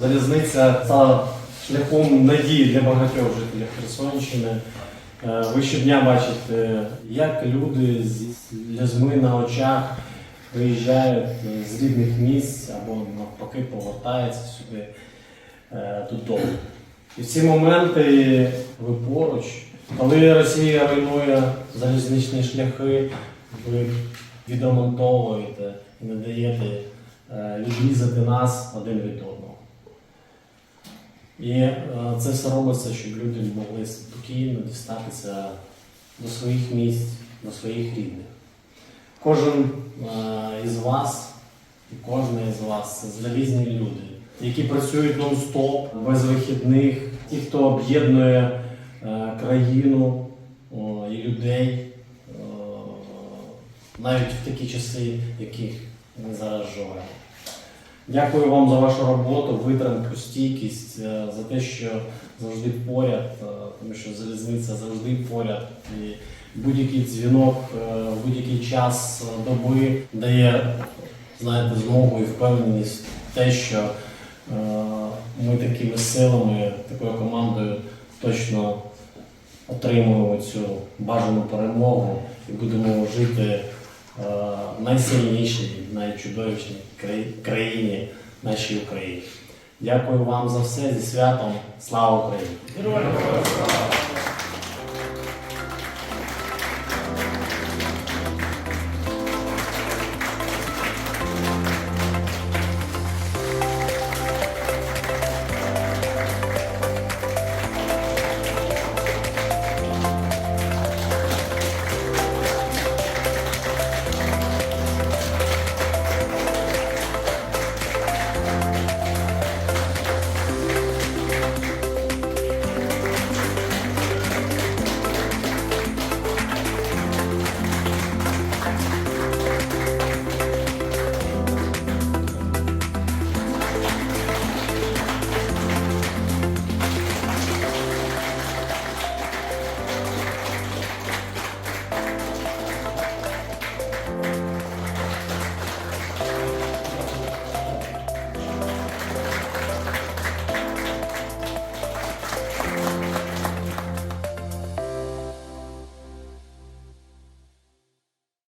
Залізниця стала шляхом надії для багатьох жителів Херсонщини. Е, Ви щодня бачите, як люди з сльозми на очах виїжджають з рідних місць або навпаки повертаються сюди е, додому. І в ці моменти ви поруч, коли Росія руйнує залізничні шляхи, ви відремонтовуєте і не даєте е, відрізати нас один від одного. І е, це все робиться, щоб люди могли спокійно дістатися до своїх місць, до своїх рідних. Кожен е, із вас і кожна із вас це залізні люди, які працюють нон-стоп, без вихідних, ті, хто об'єднує е, країну і людей навіть в такі часи, в яких ми зараз живемо. Дякую вам за вашу роботу, витримку, стійкість, е, за те, що завжди поряд, е, тому що залізниця завжди поряд. І будь-який дзвінок, е, будь-який час доби дає знаєте, змогу і впевненість в те, що ми такими силами, такою командою точно отримуємо цю бажану перемогу і будемо жити найсильнішій, найчудовішій краї- країні, нашій Україні. Дякую вам за все зі святом. Слава Україні!